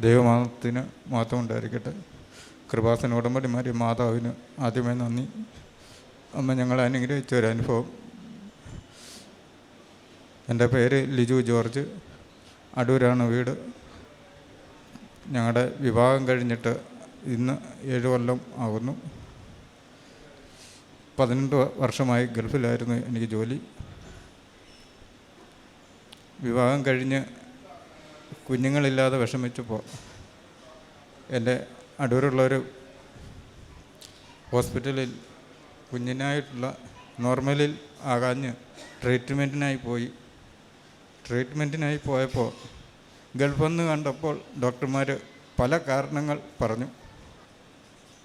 ദൈവമാനത്തിന് മാത്രം ഉണ്ടായിരിക്കട്ടെ. കൃപാസന ഉടമ്പടിമാരി മാതാവിന് ആദ്യമേ നന്ദി. അമ്മ ഞങ്ങളെ അനുഗ്രഹിച്ച ഒരു അനുഭവം. എന്റെ പേര് ലിജു ജോർജ്. അടൂരാണ് വീട്. ഞങ്ങളുടെ വിവാഹം കഴിഞ്ഞിട്ട് ഇന്ന് ഏഴ് കൊല്ലം ആകുന്നു. പതിനെട്ട് വർഷമായി ഗൾഫിലായിരുന്നു എനിക്ക് ജോലി. വിവാഹം കഴിഞ്ഞ് കുഞ്ഞുങ്ങളില്ലാതെ വിഷമിച്ചപ്പോൾ എന്റെ അടൂരുള്ളൊരു ഹോസ്പിറ്റലിൽ കുഞ്ഞിനായിട്ടുള്ള നോർമലിൽ ആകാഞ്ഞ് ട്രീറ്റ്മെന്റിനായി പോയി. ട്രീറ്റ്മെന്റിനായി പോയപ്പോൾ ഗൾഫെന്ന് കണ്ടപ്പോൾ ഡോക്ടർമാർ പല കാരണങ്ങൾ പറഞ്ഞു.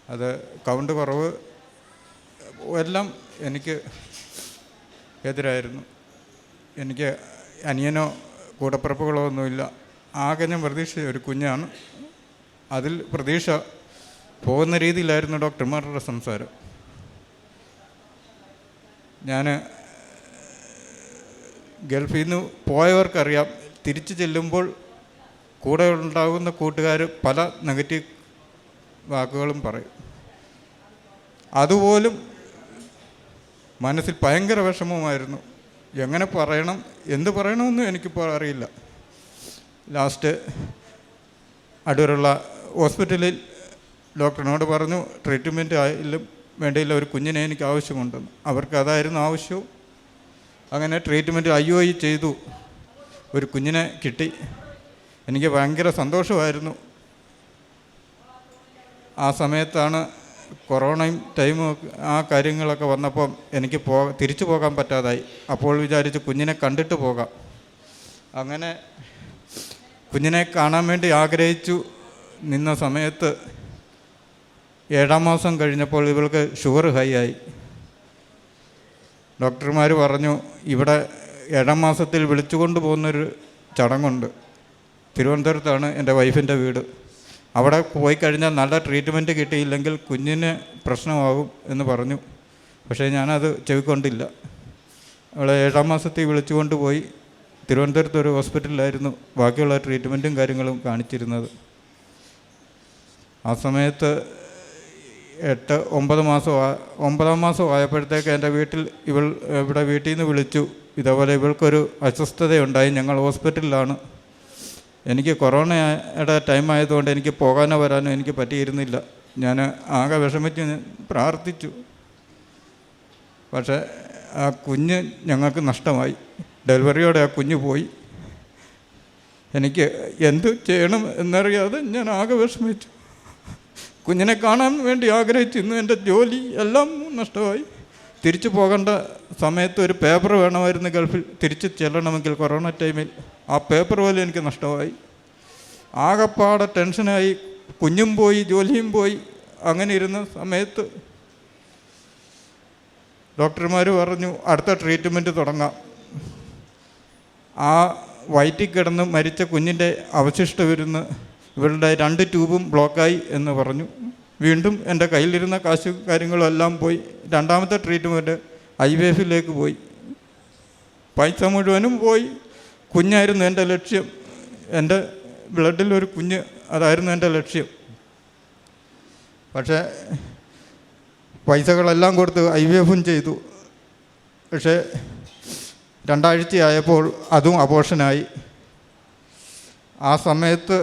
അത് കൗണ്ട് കുറവ് എല്ലാം എനിക്ക് എതിരായിരുന്നു. എനിക്ക് അനിയനോ കൂടപ്പിറപ്പുകളോ ഒന്നുമില്ല. ആകെ ഞാൻ പ്രതീക്ഷ ഒരു കുഞ്ഞാണ്. അതിൽ പ്രതീക്ഷ പോകുന്ന രീതിയിലായിരുന്നു ഡോക്ടർമാരുടെ സംസാരം. ഞാൻ ഗൾഫിൽ നിന്ന് പോയവർക്കറിയാം തിരിച്ചു ചെല്ലുമ്പോൾ കൂടെ ഉണ്ടാകുന്ന കൂട്ടുകാർ പല നെഗറ്റീവ് വാക്കുകളും പറയും. അതുപോലും മനസ്സിൽ ഭയങ്കര വിഷമമായിരുന്നു എങ്ങനെ പറയണം എന്ത് പറയണമെന്നും എനിക്കിപ്പോൾ അറിയില്ല. ലാസ്റ്റ് അടൂരുള്ള ഹോസ്പിറ്റലിൽ ഡോക്ടറിനോട് പറഞ്ഞു ട്രീറ്റ്മെന്റ് ആയാലും വേണ്ടിയില്ല ഒരു കുഞ്ഞിനെ എനിക്ക് ആവശ്യമുണ്ടെന്ന്. അവർക്ക് അതായിരുന്നു ആവശ്യവും. അങ്ങനെ ട്രീറ്റ്മെന്റ് ഐ ഒ ചെയ്തു. ഒരു കുഞ്ഞിനെ കിട്ടി. എനിക്ക് ഭയങ്കര സന്തോഷമായിരുന്നു. ആ സമയത്താണ് കൊറോണയും ടൈമും ആ കാര്യങ്ങളൊക്കെ വന്നപ്പം എനിക്ക് പോ തിരിച്ചു പോകാൻ പറ്റാതായി. അപ്പോൾ വിചാരിച്ച് കുഞ്ഞിനെ കണ്ടിട്ട് പോകാം. അങ്ങനെ കുഞ്ഞിനെ കാണാൻ വേണ്ടി ആഗ്രഹിച്ചു നിന്ന സമയത്ത് ഏഴാം മാസം കഴിഞ്ഞപ്പോൾ ഇവൾക്ക് ഷുഗർ ഹൈ ആയി. ഡോക്ടർമാർ പറഞ്ഞു ഇവിടെ ഏഴാം മാസത്തിൽ വിളിച്ചുകൊണ്ട് പോകുന്നൊരു ചടങ്ങുണ്ട്. തിരുവനന്തപുരത്താണ് എന്റെ വൈഫിന്റെ വീട്. അവിടെ പോയി കഴിഞ്ഞാൽ നല്ല ട്രീറ്റ്മെന്റ് കിട്ടിയില്ലെങ്കിൽ കുഞ്ഞിന് പ്രശ്നമാകും എന്ന് പറഞ്ഞു. പക്ഷേ ഞാനത് ചെവിക്കൊണ്ടില്ല. അവളെ ഏഴാം മാസത്തിൽ വിളിച്ചുകൊണ്ട് പോയി. തിരുവനന്തപുരത്ത് ഒരു ഹോസ്പിറ്റലിലായിരുന്നു ബാക്കിയുള്ള ട്രീറ്റ്മെന്റും കാര്യങ്ങളും കാണിച്ചിരുന്നത്. ആ സമയത്ത് എട്ട് ഒമ്പത് മാസം ഒമ്പതാം മാസം ആയപ്പോഴത്തേക്ക് എന്റെ വീട്ടിൽ ഇവൾ ഇവിടെ വീട്ടിൽ നിന്ന് വിളിച്ചു. ഇതേപോലെ ഇവൾക്കൊരു അസ്വസ്ഥതയുണ്ടായി. ഞങ്ങൾ ഹോസ്പിറ്റലിലാണ്. എനിക്ക് കൊറോണയുടെ ടൈം ആയതുകൊണ്ട് എനിക്ക് പോകാനോ വരാനോ എനിക്ക് പറ്റിയിരുന്നില്ല. ഞാൻ ആകെ വിഷമിച്ച് പ്രാർത്ഥിച്ചു. പക്ഷേ ആ കുഞ്ഞ് ഞങ്ങൾക്ക് നഷ്ടമായി. ഡെലിവറിയോടെ ആ കുഞ്ഞു പോയി. എനിക്ക് എന്തു ചെയ്യണം എന്നറിയാതെ ഞാൻ ആകെ വിഷമിച്ചു. കുഞ്ഞിനെ കാണാൻ വേണ്ടി ആഗ്രഹിച്ചു ഇന്ന് എന്റെ ജോലി എല്ലാം നഷ്ടമായി. തിരിച്ചു പോകേണ്ട സമയത്ത് ഒരു പേപ്പർ വേണമായിരുന്നു ഗൾഫിൽ. തിരിച്ച് ചെല്ലണമെങ്കിൽ കൊറോണ ടൈമിൽ ആ പേപ്പർ പോലും എനിക്ക് നഷ്ടമായി. ആകെപ്പാടെ ടെൻഷനായി. കുഞ്ഞും പോയി ജോലിയും പോയി. അങ്ങനെ ഇരുന്ന സമയത്ത് ഡോക്ടർമാർ പറഞ്ഞു അടുത്ത ട്രീറ്റ്മെന്റ് തുടങ്ങാം. ആ വയറ്റിൽ കിടന്ന് മരിച്ച കുഞ്ഞിന്റെ അവശിഷ്ടമിരുന്ന് ഇവരുടെ രണ്ട് ട്യൂബും ബ്ലോക്കായി എന്ന് പറഞ്ഞു. വീണ്ടും എന്റെ കയ്യിലിരുന്ന കാശ് കാര്യങ്ങളെല്ലാം പോയി. രണ്ടാമത്തെ ട്രീറ്റ്മെന്റ് ഐ വി എഫിലേക്ക് പോയി. പൈസ മുഴുവനും പോയി. കുഞ്ഞായിരുന്നു എന്റെ ലക്ഷ്യം. എന്റെ ബ്ലഡിൽ ഒരു കുഞ്ഞ് അതായിരുന്നു എന്റെ ലക്ഷ്യം. പക്ഷേ പൈസകളെല്ലാം കൊടുത്ത് ഐ വി എഫും ചെയ്തു. പക്ഷേ രണ്ടാഴ്ചയായപ്പോൾ അതും അബോഷനായി ആ സമയത്ത്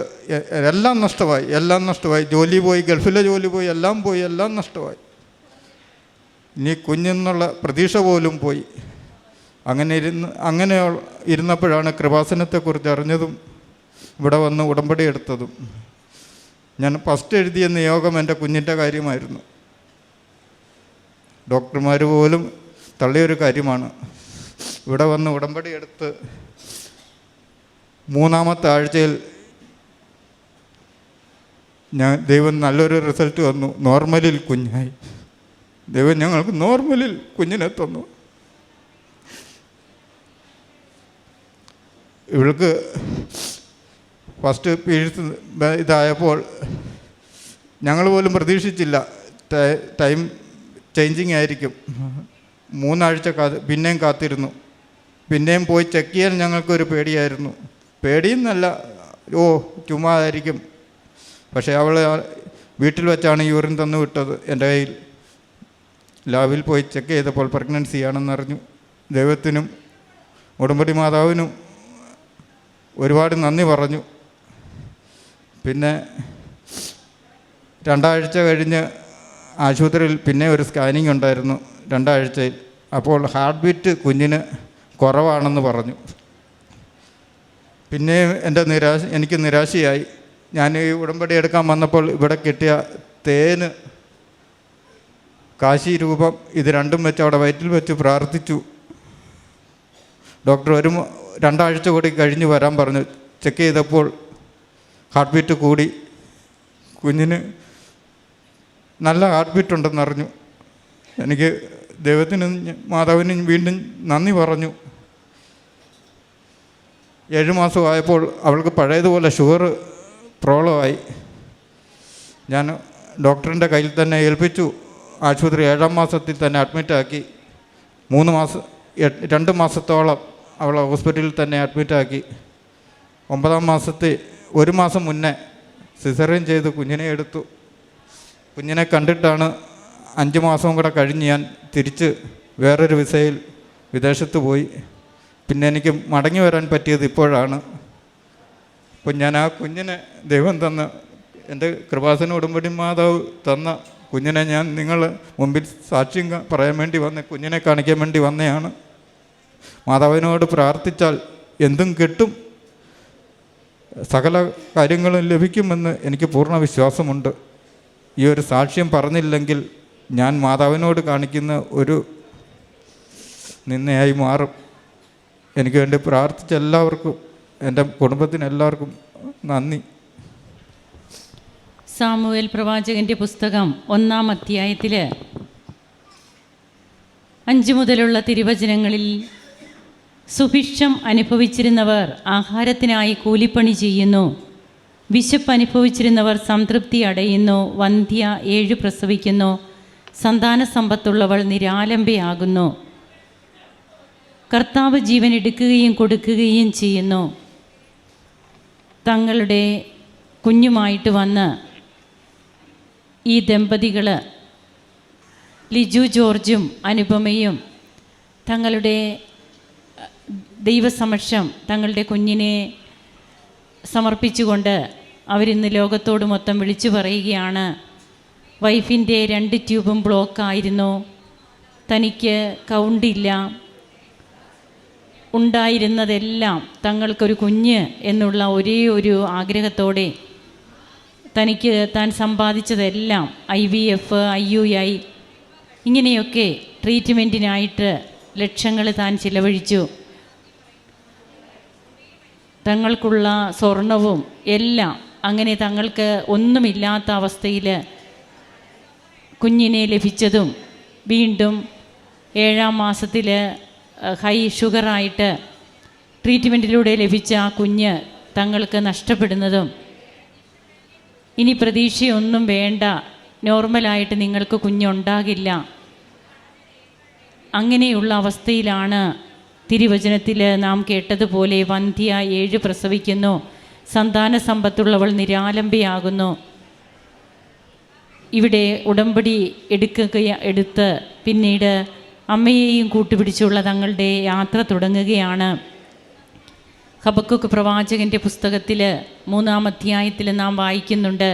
എല്ലാം നഷ്ടമായി എല്ലാം നഷ്ടമായി. ജോലി പോയി ഗൾഫിലെ ജോലി പോയി എല്ലാം പോയി എല്ലാം നഷ്ടമായി. ഇനി കുഞ്ഞെന്നുള്ള പ്രതീക്ഷ പോലും പോയി. അങ്ങനെ ഇരുന്ന് അങ്ങനെ ഇരുന്നപ്പോഴാണ് കൃപാസനത്തെക്കുറിച്ച് അറിഞ്ഞതും ഇവിടെ വന്ന് ഉടമ്പടി എടുത്തതും. ഞാൻ ഫസ്റ്റ് എഴുതിയ നിയോഗം എന്റെ കുഞ്ഞിന്റെ കാര്യമായിരുന്നു. ഡോക്ടർമാർ പോലും തള്ളിയൊരു കാര്യമാണ്. ഇവിടെ വന്ന് ഉടമ്പടി എടുത്ത് മൂന്നാമത്തെ ആഴ്ചയിൽ ഞാൻ ദൈവം നല്ലൊരു റിസൾട്ട് വന്നു നോർമലിൽ കുഞ്ഞായി. ദൈവം ഞങ്ങൾക്ക് നോർമലിൽ കുഞ്ഞിനെ തന്നു. ഇവൾക്ക് ഫസ്റ്റ് പീരീഡ്സ് ഇതായപ്പോൾ ഞങ്ങൾ പോലും പ്രതീക്ഷിച്ചില്ല. ടൈം ചേഞ്ചിങ് ആയിരിക്കും. മൂന്നാഴ്ച കാത്ത് പിന്നെയും കാത്തിരുന്നു. പിന്നെയും പോയി ചെക്ക് ചെയ്യാൻ ഞങ്ങൾക്കൊരു പേടിയായിരുന്നു. പേടിയെന്നല്ല ഓ ചുമ്മാ ആയിരിക്കും പക്ഷേ അവൾ വീട്ടിൽ വെച്ചാണ് യൂറിൻ തന്നു വിട്ടത് എന്റെ കയ്യിൽ. ലാബിൽ പോയി ചെക്ക് ചെയ്തപ്പോൾ പ്രഗ്നൻസി ആണെന്നറിഞ്ഞു ദൈവത്തിനും ഉടമ്പടി മാതാവിനും ഒരുപാട് നന്ദി പറഞ്ഞു. പിന്നെ രണ്ടാഴ്ച കഴിഞ്ഞ് ആശുപത്രിയിൽ പിന്നെ ഒരു സ്കാനിങ് ഉണ്ടായിരുന്നു രണ്ടാഴ്ചയിൽ. അപ്പോൾ ഹാർട്ട് ബീറ്റ് കുഞ്ഞിന് കുറവാണെന്ന് പറഞ്ഞു. പിന്നെ എന്റെ നിരാശ എനിക്ക് നിരാശയായി. ഞാൻ ഈ ഉടമ്പടി എടുക്കാൻ വന്നപ്പോൾ ഇവിടെ കിട്ടിയ തേന് കാശി രൂപം ഇത് രണ്ടും വെച്ച് അവിടെ വയറ്റിൽ വെച്ച് പ്രാർത്ഥിച്ചു. ഡോക്ടർ ഒരു രണ്ടാഴ്ച കൂടി കഴിഞ്ഞ് വരാൻ പറഞ്ഞു. ചെക്ക് ചെയ്തപ്പോൾ ഹാർട്ട് ബീറ്റ് കൂടി. കുഞ്ഞിന് നല്ല ഹാർട്ട് ബീറ്റ് ഉണ്ടെന്നറിഞ്ഞു എനിക്ക് ദൈവത്തിനും മാതാവിനും വീണ്ടും നന്ദി പറഞ്ഞു. ഏഴ് മാസമായപ്പോൾ അവൾക്ക് പഴയതുപോലെ ഷുഗർ പ്രോബ്ലമായി ഞാൻ ഡോക്ടറിന്റെ കയ്യിൽ തന്നെ ഏൽപ്പിച്ചു. ആശുപത്രി ഏഴാം മാസത്തിൽ തന്നെ അഡ്മിറ്റാക്കി മൂന്ന് മാസം രണ്ട് മാസത്തോളം അവളെ ഹോസ്പിറ്റലിൽ തന്നെ അഡ്മിറ്റാക്കി ഒമ്പതാം മാസത്തിൽ ഒരു മാസം മുന്നേ സിസറിൻ ചെയ്ത് കുഞ്ഞിനെ എടുത്തു. കുഞ്ഞിനെ കണ്ടിട്ടാണ് അഞ്ച് മാസവും കൂടെ കഴിഞ്ഞ് ഞാൻ തിരിച്ച് വേറൊരു വിസയിൽ വിദേശത്ത് പോയി. പിന്നെ എനിക്ക് മടങ്ങി വരാൻ പറ്റിയത് ഇപ്പോഴാണ്. അപ്പം ഞാൻ ആ കുഞ്ഞിനെ ദൈവം തന്ന എന്റെ കൃപാസന ഉടമ്പടി മാതാവ് തന്ന കുഞ്ഞിനെ ഞാൻ നിങ്ങൾ മുമ്പിൽ സാക്ഷ്യം പറയാൻ വേണ്ടി വന്ന കുഞ്ഞിനെ കാണിക്കാൻ വേണ്ടി വന്നതാണ് മാതാവിനോട് പ്രാർത്ഥിച്ചാൽ എന്തും കിട്ടും. സകല കാര്യങ്ങളും ലഭിക്കുമെന്ന് എനിക്ക് പൂർണ വിശ്വാസമുണ്ട്. ഈ ഒരു സാക്ഷ്യം പറഞ്ഞില്ലെങ്കിൽ ഞാൻ മാതാവിനോട് കാണിക്കുന്ന ഒരു നിന്നയായി മാറും. എനിക്ക് വേണ്ടി പ്രാർത്ഥിച്ച എല്ലാവർക്കും എന്റെ കുടുംബത്തിന് എല്ലാവർക്കും നന്ദി. സാമുവേൽ പ്രവാചകന്റെ പുസ്തകം ഒന്നാം അധ്യായത്തിൽ അഞ്ച് മുതലുള്ള തിരുവചനങ്ങളിൽ സുഭിക്ഷം അനുഭവിച്ചിരുന്നവർ ആഹാരത്തിനായി കൂലിപ്പണി ചെയ്യുന്നു വിശപ്പ് അനുഭവിച്ചിരുന്നവർ സംതൃപ്തി അടയുന്നു വന്ധ്യ ഏഴ് പ്രസവിക്കുന്നു സന്താന സമ്പത്തുള്ളവൾ നിരാലംബയാകുന്നു. കർത്താവ് ജീവൻ എടുക്കുകയും കൊടുക്കുകയും ചെയ്യുന്നു. തങ്ങളുടെ കുഞ്ഞുമായിട്ട് വന്ന് ഈ ദമ്പതികൾ ലിജു ജോർജും അനുപമയും തങ്ങളുടെ ദൈവസമക്ഷം തങ്ങളുടെ കുഞ്ഞിനെ സമർപ്പിച്ചുകൊണ്ട് അവരിന്ന് ലോകത്തോട് മൊത്തം വിളിച്ചു പറയുകയാണ്. വൈഫിന്റെ രണ്ട് ട്യൂബും ബ്ലോക്കായിരുന്നു. തനിക്ക് കൗണ്ടില്ല. ഉണ്ടായിരുന്നതെല്ലാം തങ്ങൾക്കൊരു കുഞ്ഞ് എന്നുള്ള ഒരേ ഒരു ആഗ്രഹത്തോടെ തനിക്ക് താൻ സമ്പാദിച്ചതെല്ലാം I V F I U I ഇങ്ങനെയൊക്കെ ട്രീറ്റ്മെന്റിനായിട്ട് ലക്ഷങ്ങൾ താൻ ചിലവഴിച്ചു. തങ്ങൾക്കുള്ള സ്വർണവും എല്ലാം അങ്ങനെ തങ്ങൾക്ക് ഒന്നുമില്ലാത്ത അവസ്ഥയിൽ കുഞ്ഞിനെ ലഭിച്ചതും വീണ്ടും ഏഴാം മാസത്തിൽ ഹൈ ഷുഗറായിട്ട് ട്രീറ്റ്മെന്റിലൂടെ ലഭിച്ച ആ കുഞ്ഞ് തങ്ങൾക്ക് നഷ്ടപ്പെടുന്നതും ഇനി പ്രതീക്ഷയൊന്നും വേണ്ട നോർമലായിട്ട് നിങ്ങൾക്ക് കുഞ്ഞുണ്ടാകില്ല. അങ്ങനെയുള്ള അവസ്ഥയിലാണ് തിരുവചനത്തിൽ നാം കേട്ടതുപോലെ വന്ധ്യ ഏഴ് പ്രസവിക്കുന്നു സന്താന സമ്പത്തുള്ളവൾ നിരാലംബയാകുന്നു. ഇവിടെ ഉടമ്പടി എടുക്കുക എടുത്ത് പിന്നീട് അമ്മയെയും കൂട്ടുപിടിച്ചുള്ള തങ്ങളുടെ യാത്ര തുടങ്ങുകയാണ്. ഹബക്കുക്ക് പ്രവാചകന്റെ പുസ്തകത്തിൽ മൂന്നാം അധ്യായത്തിൽ നാം വായിക്കുന്നുണ്ട്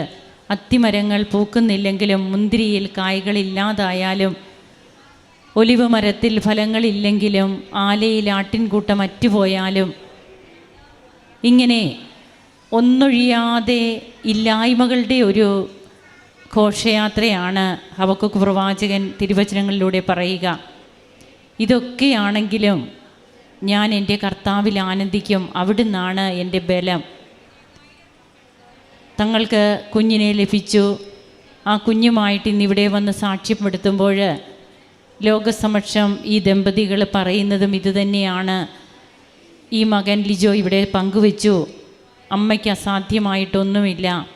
അത്തിമരങ്ങൾ പൂക്കുന്നില്ലെങ്കിലും മുന്തിരിയിൽ കായ്കളില്ലാതായാലും ഒലിവ് മരത്തിൽ ഫലങ്ങളില്ലെങ്കിലും ആലയിൽ ആട്ടിൻകൂട്ടം അറ്റുപോയാലും ഇങ്ങനെ ഒന്നൊഴിയാതെ ഇല്ലായ്മകളുടെ ഒരു ഘോഷയാത്രയാണ് ഹവക്കുക്ക് പ്രവാചകൻ തിരുവചനങ്ങളിലൂടെ പറയുക. ഇതൊക്കെയാണെങ്കിലും ഞാൻ എന്റെ കർത്താവിൽ ആനന്ദിക്കും. അവിടുന്നാണ് എന്റെ ബലം. തങ്ങൾക്ക് കുഞ്ഞിനെ ലഭിച്ചു. ആ കുഞ്ഞുമായിട്ട് ഇന്നിവിടെ വന്ന് സാക്ഷ്യപ്പെടുത്തുമ്പോൾ ലോകസമക്ഷം ഈ ദമ്പതികൾ പറയുന്നതും ഇതുതന്നെയാണ് ഈ മകൻ ലിജോ ഇവിടെ പങ്കുവച്ചു. അമ്മയ്ക്ക് അസാധ്യമായിട്ടൊന്നുമില്ല.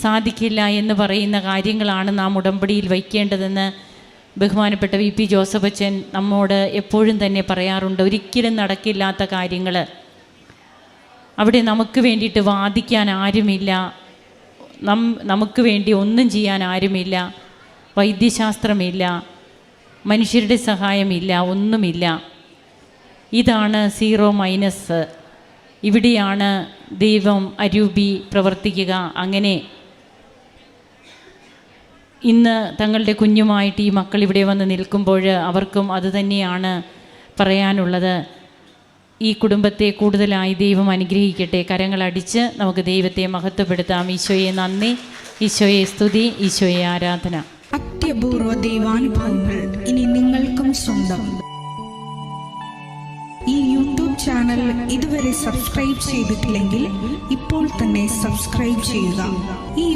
സാധിക്കില്ല എന്ന് പറയുന്ന കാര്യങ്ങളാണ് നാം ഉടമ്പടിയിൽ വയ്ക്കേണ്ടതെന്ന് ബഹുമാനപ്പെട്ട വി പി ജോസഫ് അച്ഛൻ നമ്മോട് എപ്പോഴും തന്നെ പറയാറുണ്ട് ഒരിക്കലും നടക്കില്ലാത്ത കാര്യങ്ങൾ അവിടെ നമുക്ക് വേണ്ടിയിട്ട് വാദിക്കാൻ ആരുമില്ല. നം നമുക്ക് വേണ്ടി ഒന്നും ചെയ്യാൻ ആരുമില്ല. വൈദ്യശാസ്ത്രമില്ല. മനുഷ്യരുടെ സഹായമില്ല. ഒന്നുമില്ല. ഇതാണ് സീറോ മൈനസ്. ഇവിടെയാണ് ദൈവം അരൂപി പ്രവർത്തിക്കുക. അങ്ങനെ ഇന്ന് തങ്ങളുടെ കുഞ്ഞുമായിട്ട് ഈ മക്കൾ ഇവിടെ വന്ന് നിൽക്കുമ്പോൾ അവർക്കും അതുതന്നെയാണ് പറയാനുള്ളത്. ഈ കുടുംബത്തെ കൂടുതലായി ദൈവം അനുഗ്രഹിക്കട്ടെ. കരങ്ങളടിച്ച് നമുക്ക് ദൈവത്തെ മഹത്വപ്പെടുത്താം. ഈശോയെ നന്ദി. ഈശോയെ സ്തുതി. ഈശോയെ ആരാധന. അത്യപൂർവ ദൈവാനുഭവങ്ങൾ ഇനി നിങ്ങൾക്കും സ്വന്തം. ഈ യൂട്യൂബ് ചാനൽ ഇതുവരെ സബ്സ്ക്രൈബ് ചെയ്തിട്ടില്ലെങ്കിൽ ഇപ്പോൾ തന്നെ സബ്സ്ക്രൈബ് ചെയ്യുക. ഈ